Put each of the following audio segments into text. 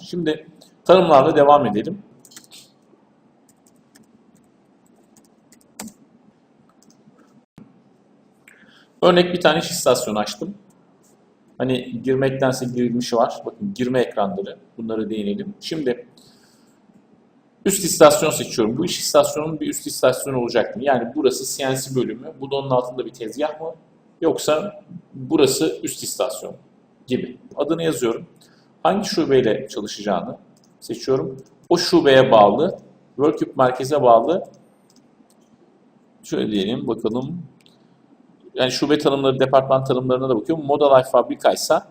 Şimdi tanımlarla devam edelim. Örnek bir tane iş istasyonu açtım. Hani girmektense girilmişi var. Bakın girme ekranları. Bunları değinelim. Şimdi üst istasyon seçiyorum. Bu iş istasyonunun bir üst istasyonu olacak mı? Yani burası CNC bölümü. Bu da onun altında bir tezgah mı? Yoksa burası üst istasyon gibi. Adını yazıyorum. Hangi şubeyle çalışacağını seçiyorum. O şubeye bağlı, Workup merkeze bağlı şöyle diyelim bakalım. Yani şube tanımları, departman tanımlarına da bakıyorum. Model Life fabrikaysa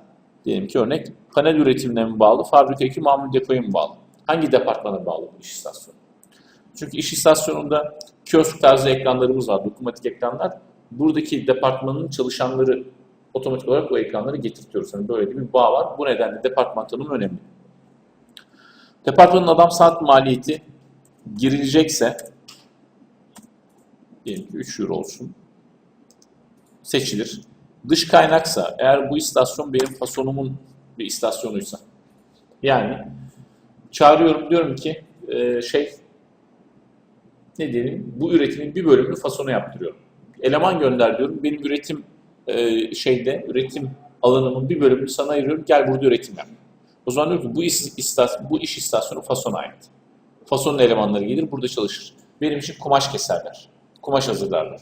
diyelim ki örnek panel üretimine mi bağlı, fabrika 2 mamul depoya mı bağlı? Hangi departmana bağlı bu iş istasyonu? Çünkü iş istasyonunda kiosk tarzı ekranlarımız var, dokunmatik ekranlar. Buradaki departmanın çalışanları otomatik olarak o ekranları getirtiyoruz. Yani böyle bir bağ var. Bu nedenle departman tanımı önemli. Departmanın adam saat maliyeti girilecekse diyelim ki 3 euro olsun seçilir. Dış kaynaksa eğer bu istasyon benim fasonumun bir istasyonuysa yani çağırıyorum diyorum ki e, şey ne diyelim bu üretimin bir bölümünü fasona yaptırıyorum. Eleman gönder diyorum. Benim üretim e, şeyde üretim alanımın bir bölümünü sana ayırıyorum. Gel burada üretim yap. O zaman diyorum ki bu iş, istasyon, bu iş istasyonu fasona ait. Fasonun elemanları gelir burada çalışır. Benim için kumaş keserler. Kumaş hazırlarlar.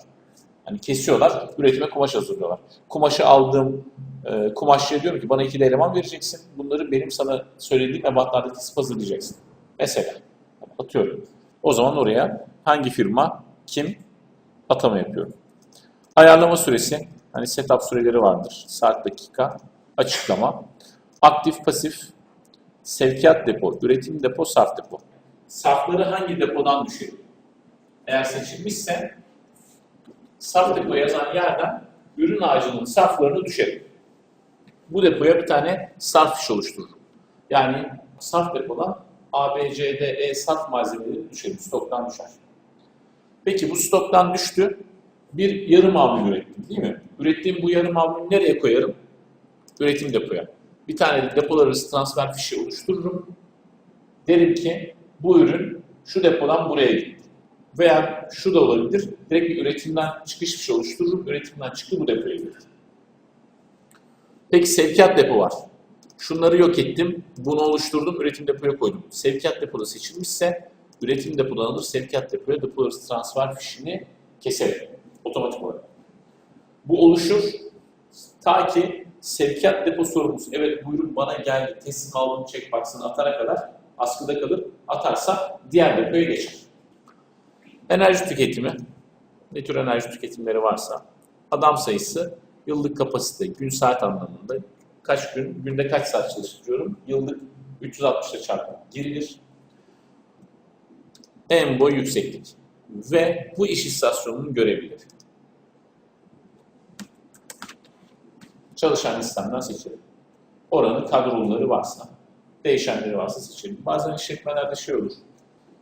Hani kesiyorlar, üretime kumaş hazırlıyorlar. Kumaşı aldığım e, kumaşçıya diyorum ki bana iki de eleman vereceksin. Bunları benim sana söylediğim ebatlarda kesip hazırlayacaksın. Mesela atıyorum. O zaman oraya hangi firma, kim atama yapıyorum. Ayarlama süresi, hani setup süreleri vardır. Saat, dakika, açıklama. Aktif, pasif, sevkiyat depo, üretim depo, sarf depo. Sarfları hangi depodan düşüyor? Eğer seçilmişse sarf depo yazan yerden ürün ağacının sarflarını düşerim. Bu depoya bir tane sarf fiş oluştururum. Yani sarf depodan A, B, C, D, E sarf malzemeleri düşerim. Stoktan düşer. Peki bu stoktan düştü. Bir yarım mamul ürettim değil mi? Ürettiğim bu yarım mamulü nereye koyarım? Üretim depoya. Bir tane de depolar arası transfer fişi oluştururum. Derim ki bu ürün şu depodan buraya gitti. Veya şu da olabilir. Direkt bir üretimden çıkış fişi oluştururum. Üretimden çıktı bu depoya gitti. Peki sevkiyat depo var. Şunları yok ettim. Bunu oluşturdum. Üretim depoya koydum. Sevkiyat depoda seçilmişse üretim depodan alır. Sevkiyat depoya depo arası transfer fişini keserim. Otomatik olarak. Bu oluşur. Ta ki sevkiyat depo sorumlusu evet buyurun bana geldi teslim aldım checkbox'ını atana kadar askıda kalır. Atarsa diğer depoya geçer. Enerji tüketimi. Ne tür enerji tüketimleri varsa. Adam sayısı, yıllık kapasite, gün saat anlamında. Kaç gün, günde kaç saat çalıştırıyorum? Yıllık 360 ile çarpı girilir. En boy yükseklik. Ve bu iş istasyonunun görevlileri. Çalışan listemden seçelim. Oranın kadroları varsa, değişenleri varsa seçelim. Bazen işletmelerde şey olur.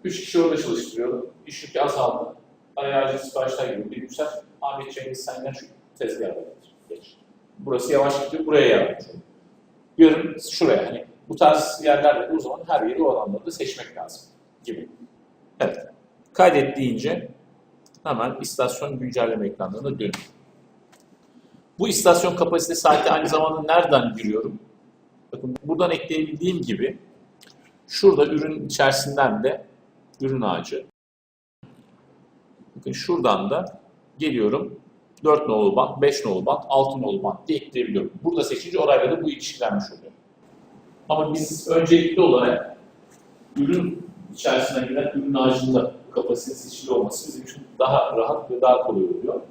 Üç kişi orada çalıştırıyorum. İş yükü azaldı. Acil siparişler geliyor. Bir yüksel. Ahmet Cengiz senden şu tezgaha geç. Burası yavaş gidiyor. Buraya yardımcı olun. Diyorum şuraya. Hani bu tarz yerlerde o zaman her yeri o alanlarda da seçmek lazım gibi. Evet. Kaydet deyince hemen istasyon güncelleme ekranlarına dönüyor. Bu istasyon kapasite saati aynı zamanda nereden giriyorum? Bakın buradan ekleyebildiğim gibi şurada ürün içerisinden de ürün ağacı. Bakın şuradan da geliyorum 4 nolu band, 5 nolu band, 6 nolu band diye ekleyebiliyorum. Burada seçince orayla da bu ilişkilenmiş oluyor. Ama biz öncelikli olarak ürün içerisine giren ürün ağacında kapasite seçili olması bizim için daha rahat ve daha kolay oluyor.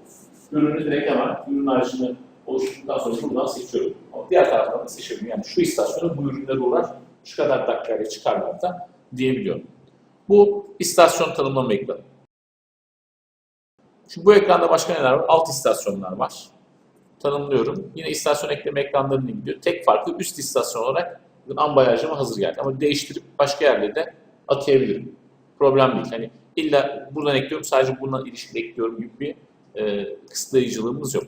Ürünü direkt hemen ürün ağacını oluşturduktan sonra buradan seçiyorum. Ama diğer taraftan da seçiyorum. Yani şu istasyona bu ürünler uğrar, şu kadar dakikayla çıkarlar da diyebiliyorum. Bu istasyon tanımlama ekranı. Şimdi bu ekranda başka neler var? Alt istasyonlar var. Tanımlıyorum. Yine istasyon ekleme ekranlarına gidiyor. Tek farkı üst istasyon olarak ambalajlama hazır geldi. Ama değiştirip başka yerlere de atayabilirim. Problem değil. Hani illa buradan ekliyorum sadece bundan ilişkili ekliyorum gibi bir e, kısıtlayıcılığımız yok.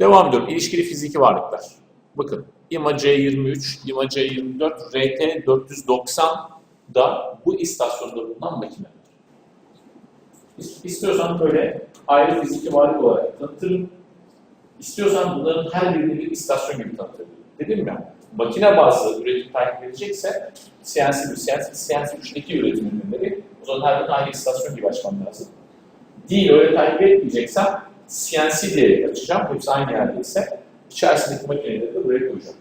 Devam ediyorum. İlişkili fiziki varlıklar. Bakın IMA C23, IMA C24, RT 490 da bu istasyonda bulunan makineler. İs- İstiyorsan böyle ayrı fiziki varlık olarak tanıtırım. İstiyorsan bunların her birini bir istasyon gibi tanıtırım. Dedim ya, makine bazlı üretim takip edecekse CNC bir CNC, CNC 3'teki üretim ürünleri o zaman her birinin ayrı istasyon gibi açmam lazım. Değil öyle takip etmeyeceksen CNC diye açacağım. Hepsi aynı yerdeyse içerisindeki makineleri de buraya koyacağım.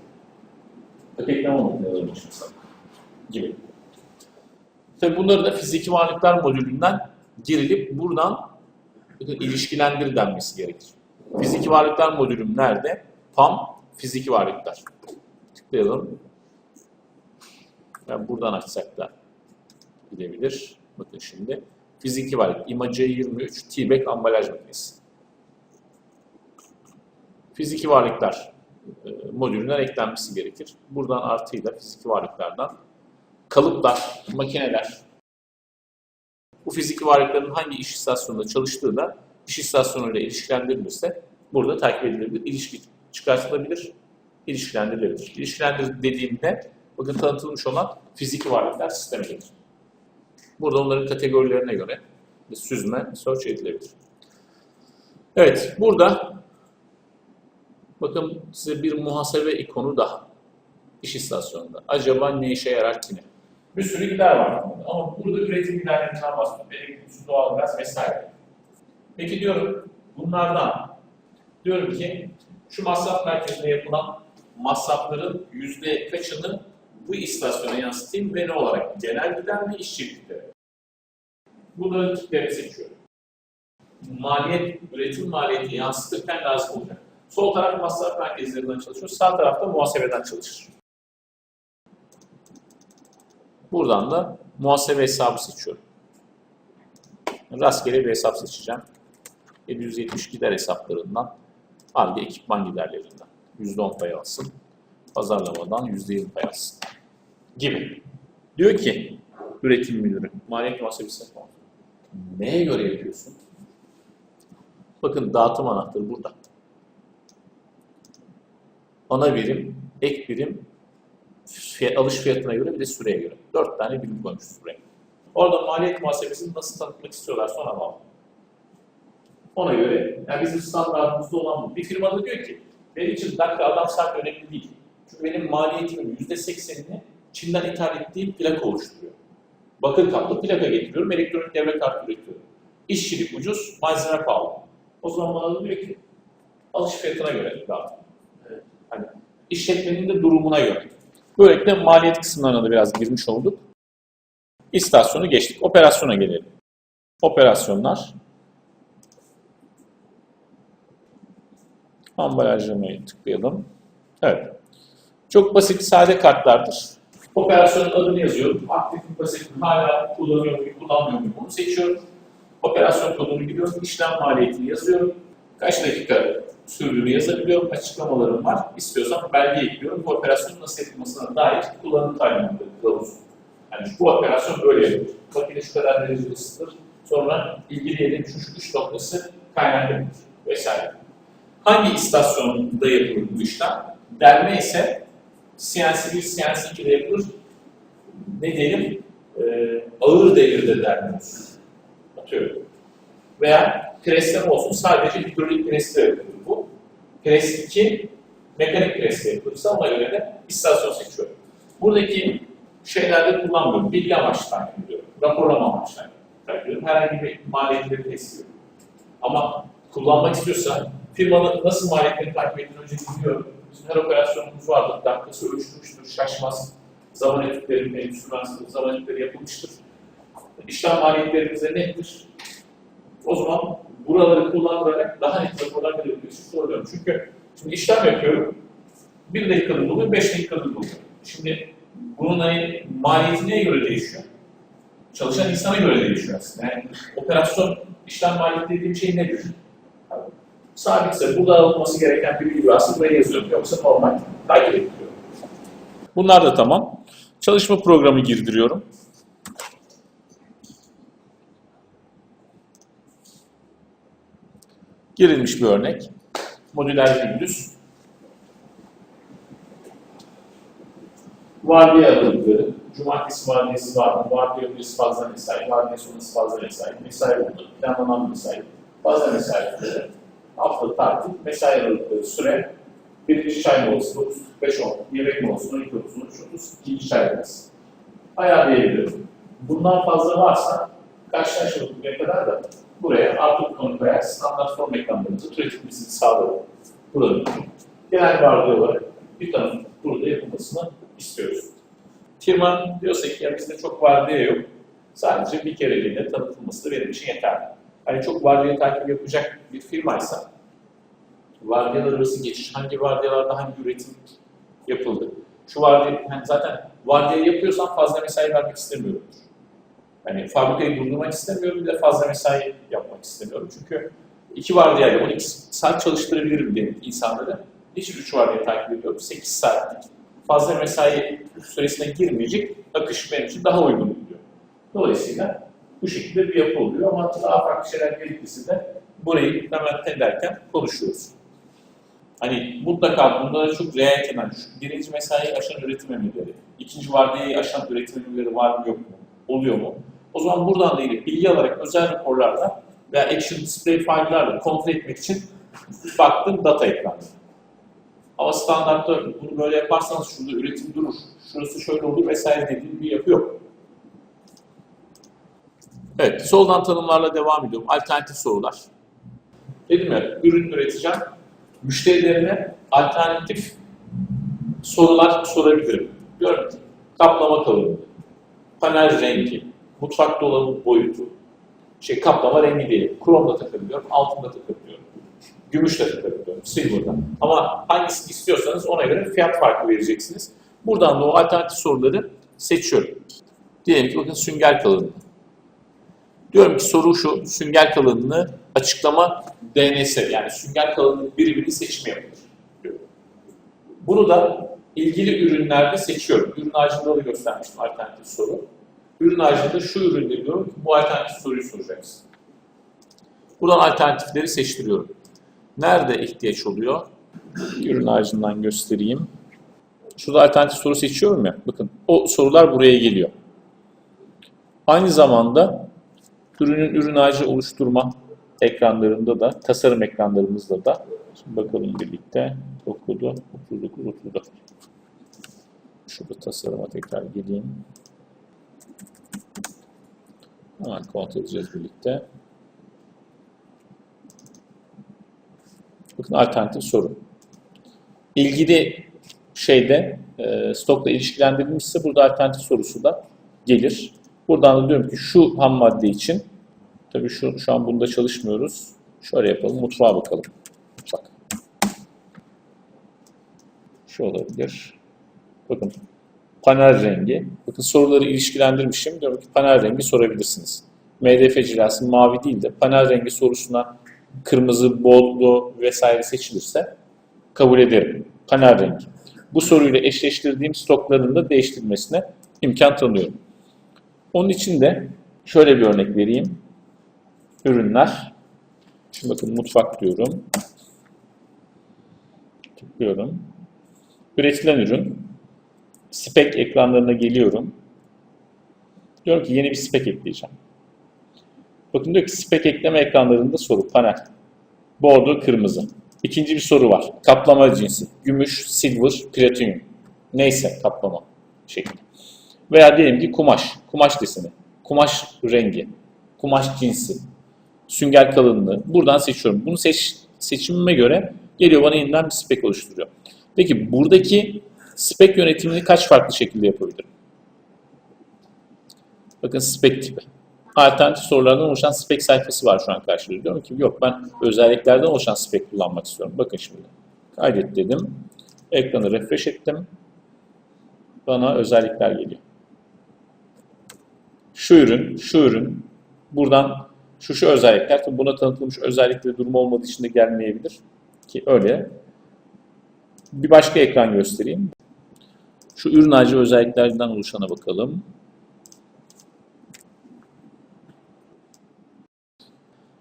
Ötekleme makineleri için mesela gibi. Tabii bunları da fiziki varlıklar modülünden girilip buradan ilişkilendir denmesi gerekir. Fiziki varlıklar modülüm nerede? PAM fiziki varlıklar. Tıklayalım. Yani buradan açsak da gidebilir. Bakın şimdi. Fiziki varlık. IMA C23 T-Bag ambalaj makinesi. Fiziki varlıklar e, modülünden eklenmesi gerekir. Buradan artıyla fiziki varlıklardan kalıplar, makineler, bu fiziki varlıkların hangi iş istasyonunda çalıştığı da iş istasyonuyla ilişkilendirilirse burada takip edilebilir, ilişki çıkartılabilir, ilişkilendirilebilir. İlişkilendir dediğimde bakın tanıtılmış olan fiziki varlıklar sistemidir. Burada onların kategorilerine göre süzme, search edilebilir. Evet, burada bakın size bir muhasebe ikonu daha iş istasyonunda. Acaba ne işe yarar ki ne? Bir sürü gider var ama burada üretim giderlerinden bahsediyorum. Elektrik, su, doğalgaz vesaire. Peki diyorum bunlardan diyorum ki şu masraf merkezinde yapılan masrafların yüzde kaçını bu istasyona yansıtayım ve ne olarak? Genel gider mi, işçi gideri? Bunların tiplerini seçiyorum. Maliyet, üretim maliyeti yansıtırken lazım olacak. Sol taraf masraf merkezlerinden çalışıyor, sağ tarafta muhasebeden çalışır. Buradan da muhasebe hesabı seçiyorum. Rastgele bir hesap seçeceğim. 770 gider hesaplarından, halde ekipman giderlerinden. %10 pay alsın. Pazarlamadan %20 pay alsın. Gibi. Diyor ki üretim müdürü, maliyet muhasebesi. Neye göre yapıyorsun? Bakın dağıtım anahtarı burada. Ana birim, ek birim, fiyat, alış fiyatına göre bir de süreye göre. Dört tane birim koymuşuz buraya. Orada maliyet muhasebesini nasıl tanıtmak istiyorlar sonra bağlı. Ona göre, yani bizim standartımızda olan bu. Bir firmada diyor ki, benim için dakika adam saat önemli değil. Çünkü benim maliyetimin yüzde seksenini Çin'den ithal ettiğim plaka oluşturuyor. Bakır kaplı plaka getiriyorum, elektronik devre kartı üretiyorum. İşçilik ucuz, malzeme pahalı. O zaman bana da diyor ki, alış fiyatına göre dağıtın. Hani işletmenin de durumuna göre. Böylelikle maliyet kısımlarına da biraz girmiş olduk. İstasyonu geçtik. Operasyona gelelim. Operasyonlar. Ambalajlamayı tıklayalım. Evet. Çok basit, sade kartlardır. Operasyonun adını yazıyorum. Aktif mi, pasif mi, hala kullanıyor muyum, kullanmıyor muyum bunu seçiyorum. Operasyon kodunu giriyorum, işlem maliyetini yazıyorum. Kaç dakika sürdüğünü yazabiliyorum, açıklamalarım var. İstiyorsam belge ekliyorum. Bu operasyonun nasıl yapılmasına dair kullanım talimatları kılavuz. Yani bu operasyon böyle yapılır. Makine şu kadar derecede ısıtılır. Sonra ilgili yerin şu şu üç noktası kaynaklanır vesaire. Hangi istasyonda yapılır bu işlem? Derme ise CNC 1, CNC 2'de yapılır. Ne diyelim? Ee, ağır devirde derme olsun. Atıyorum. Veya presleme olsun. Sadece hidrolik presle yapılır bu. Pres 2 mekanik presle yapılırsa ona göre de istasyon seçiyorum. Buradaki şeylerde kullanmıyorum. Bilgi amaçlı takip ediyorum. Raporlama amaçlı takip ediyorum. Herhangi bir maliyetleri test ediyorum. Ama kullanmak istiyorsa firmanın nasıl maliyetlerini takip ettiğini önce biliyorum. Bizim her operasyonumuz vardır. Dakikası ölçülmüştür, şaşmaz. Zaman etütleri, endüstri zaman etütleri yapılmıştır. İşlem maliyetlerimize nettir. O zaman buraları kullanarak daha net raporlar verebilmek için soruyorum. Çünkü şimdi işlem yapıyorum. Bir dakikanın buluyor, beş dakikanın buluyor. Şimdi bunun hani maliyeti neye göre değişiyor? Çalışan insana göre değişiyor aslında. Yani operasyon işlem maliyeti dediğim şey nedir? Sabitse burada alınması gereken bir bilgi varsa buraya yazıyorum. Yoksa normal takip ediliyor. Bunlar da tamam. Çalışma programı girdiriyorum. Girilmiş bir örnek. Modüler gündüz. Vardiya aralıkları, cumartesi vardiyası var mı? Vardiya öncesi fazla mesai, vardiya sonrası fazla mesai, mesai bulunur, planlanan mesai, fazla mesai türleri, hafta tatil, mesai aralıkları, süre, birinci çay molası 9.45-10, yemek molası 12.30-13.30, ikinci çay molası. Ayarlayabilirim. Bundan fazla varsa bugüne kadar da buraya artık konu koyar, standart form ekranlarımızı üretilmesini sağlarım. Burada genel vardiya olarak bir tanım burada yapılmasını istiyoruz. Firma diyorsa ki ya bizde çok vardiya yok. Sadece bir kereliğine tanıtılması da benim için yeterli. Hani çok vardiya takibi yapacak bir firmaysa vardiyalar arası geçiş, hangi vardiyalarda hangi üretim yapıldı. Şu vardiya, hani zaten vardiya yapıyorsan fazla mesai vermek istemiyorum. Hani fabrikayı durdurmak istemiyorum, bir de fazla mesai yapmak istemiyorum. Çünkü iki vardiyayla 12 saat çalıştırabilirim benim insanları. Hiç 3 vardiya takip ediyorum. 8 saatlik fazla mesai süresine girmeyecek akış benim için daha uygun oluyor. Dolayısıyla bu şekilde bir yapı oluyor ama daha farklı şeyler gerekirse de burayı implement ederken konuşuyoruz. Hani mutlaka bunlara çok riayet eden, şu birinci mesaiyi aşan üretim emirleri, ikinci vardiyayı aşan üretim emirleri var mı yok mu, oluyor mu? O zaman buradan da ilgili bilgi alarak özel raporlarla veya action display file'larla kontrol etmek için baktım data ekranı. Ama standartta bunu böyle yaparsanız şurada üretim durur, şurası şöyle olur vesaire dediğim bir yapı yok. Evet, soldan tanımlarla devam ediyorum. Alternatif sorular. Dedim ya, ürün üreteceğim. Müşterilerine alternatif sorular sorabilirim. Diyorum ki, kaplama kalınlığı, panel rengi, mutfak dolabı boyutu, şey kaplama rengi değil, kromla takabiliyorum, altında takabiliyorum. Gümüşle takabiliyorum, silver'da. Ama hangisini istiyorsanız ona göre fiyat farkı vereceksiniz. Buradan da o alternatif soruları seçiyorum. Diyelim ki bakın sünger kalınlığı. Diyorum ki soru şu, sünger kalınlığı açıklama DNS yani sünger kalınlığı biriminin seçimi yapılır. Bunu da ilgili ürünlerde seçiyorum. Ürün ağacında da göstermiştim alternatif soru. Ürün ağacında şu üründe diyorum ki bu alternatif soruyu soracaksın. Buradan alternatifleri seçtiriyorum. Nerede ihtiyaç oluyor? Ürün ağacından göstereyim. Şurada alternatif soru seçiyorum ya. Bakın o sorular buraya geliyor. Aynı zamanda ürünün ürün ağacı oluşturma ekranlarında da, tasarım ekranlarımızda da şimdi bakalım birlikte okudu 39 34. Şurada tasarıma tekrar geleyim. Hemen kontrol edeceğiz birlikte. Bakın alternatif soru. İlgili şeyde e, stokla ilişkilendirilmişse burada alternatif sorusu da gelir. Buradan da diyorum ki şu ham madde için tabii şu, şu an bunda çalışmıyoruz. Şöyle yapalım. Mutfağa bakalım. Mutfak. Şu olabilir. Bakın panel rengi. Bakın soruları ilişkilendirmişim. Diyorum ki panel rengi sorabilirsiniz. MDF cilası mavi değil de panel rengi sorusuna kırmızı, bordo vesaire seçilirse kabul ederim. Panel rengi. Bu soruyla eşleştirdiğim stokların da değiştirilmesine imkan tanıyorum. Onun için de şöyle bir örnek vereyim. Ürünler. Şimdi bakın mutfak diyorum. Tıklıyorum. Üretilen ürün. Spek ekranlarına geliyorum. Diyorum ki yeni bir spek ekleyeceğim. Bakın diyor ki spek ekleme ekranlarında soru, panel. Bordo, kırmızı. İkinci bir soru var. Kaplama cinsi. Gümüş, silver, platinum. Neyse kaplama şekli. Veya diyelim ki kumaş. Kumaş deseni. Kumaş rengi. Kumaş cinsi. Sünger kalınlığı. Buradan seçiyorum. Bunu seç, seçimime göre geliyor bana yeniden bir spek oluşturuyor. Peki buradaki spek yönetimini kaç farklı şekilde yapabilirim? Bakın spek tipi alternatif sorulardan oluşan spek sayfası var şu an karşıda. Diyorum ki yok ben özelliklerden oluşan spek kullanmak istiyorum. Bakın şimdi. Kaydet dedim. Ekranı refresh ettim. Bana özellikler geliyor. Şu ürün, şu ürün. Buradan şu şu özellikler. Tabii buna tanıtılmış özellikleri durum olmadığı için de gelmeyebilir. Ki öyle. Bir başka ekran göstereyim. Şu ürün ağacı özelliklerden oluşana bakalım.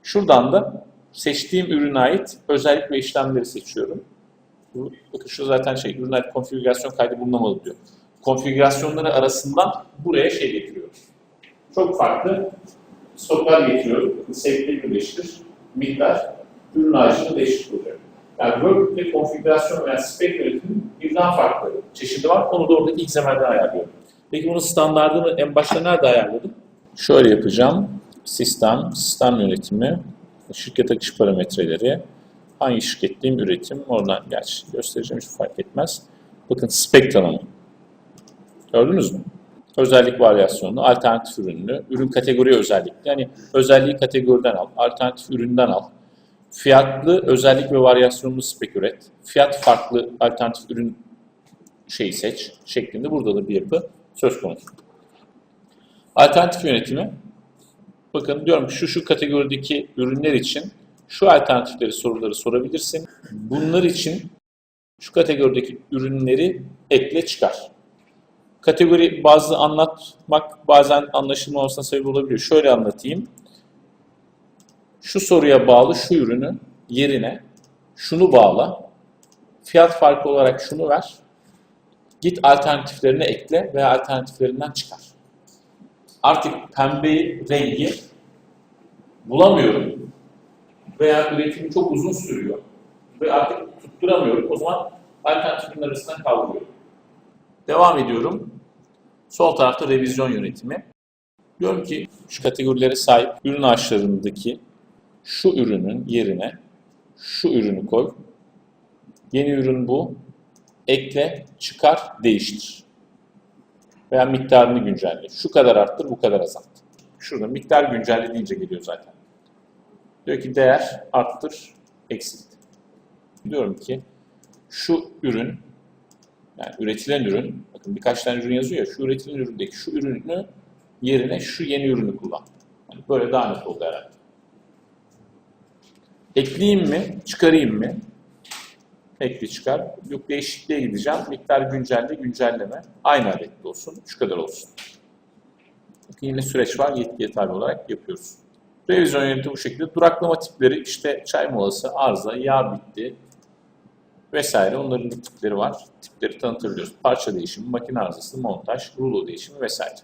Şuradan da seçtiğim ürüne ait özellik ve işlemleri seçiyorum. Bakın şu zaten şey ürün ait konfigürasyon kaydı bulunamadı diyor. konfigürasyonları arasından buraya şey getiriyoruz. Çok farklı stoklar getiriyorum. Sevkili birleştir, miktar, ürün ağacını değişik oluyor. Yani workbook konfigürasyon veya spec yönetimin birden farklı çeşidi var. Onu da oradaki XML'den ayarlıyorum. Peki bunun standartını en başta nerede ayarladım? Şöyle yapacağım. Sistem, sistem yönetimi, şirket akış parametreleri, hangi şirketteyim, üretim, oradan gerçi göstereceğim hiç fark etmez. Bakın spec tanımı. Gördünüz mü? Özellik varyasyonu, alternatif ürünlü, ürün kategori özellikli. Yani özelliği kategoriden al, alternatif üründen al. Fiyatlı özellik ve varyasyonlu spek üret. Fiyat farklı alternatif ürün şeyi seç şeklinde burada da bir yapı söz konusu. Alternatif yönetimi. Bakın diyorum ki şu şu kategorideki ürünler için şu alternatifleri soruları sorabilirsin. Bunlar için şu kategorideki ürünleri ekle çıkar. Kategori bazı anlatmak bazen anlaşılmamasına sebep olabiliyor. Şöyle anlatayım. Şu soruya bağlı şu ürünü yerine şunu bağla. Fiyat farkı olarak şunu ver. Git alternatiflerini ekle veya alternatiflerinden çıkar. Artık pembe rengi bulamıyorum veya üretimi çok uzun sürüyor ve artık tutturamıyorum. O zaman alternatifin arasından kaldırıyorum. Devam ediyorum. Sol tarafta revizyon yönetimi. Diyorum ki şu kategorilere sahip ürün ağaçlarındaki şu ürünün yerine şu ürünü koy. Yeni ürün bu. Ekle, çıkar, değiştir. Veya miktarını güncelle. Şu kadar arttır, bu kadar azalt. Şurada miktar güncelle deyince geliyor zaten. Diyor ki değer arttır, eksilt. Diyorum ki şu ürün yani üretilen ürün, bakın birkaç tane ürün yazıyor ya, şu üretilen üründeki şu ürünü yerine şu yeni ürünü kullan. Yani böyle daha net oldu herhalde. Ekleyeyim mi, çıkarayım mı? Ekli çıkar. Yok değişikliğe gideceğim. Miktar güncelle, güncelleme. Aynı adetli olsun. Şu kadar olsun. Yine süreç var. Yetkiye tabi olarak yapıyoruz. Revizyon yönetimi bu şekilde. Duraklama tipleri işte çay molası, arıza, yağ bitti, vesaire onların tipleri var. Tipleri tanıtabiliyoruz. Parça değişimi, makine arızası, montaj, rulo değişimi vesaire.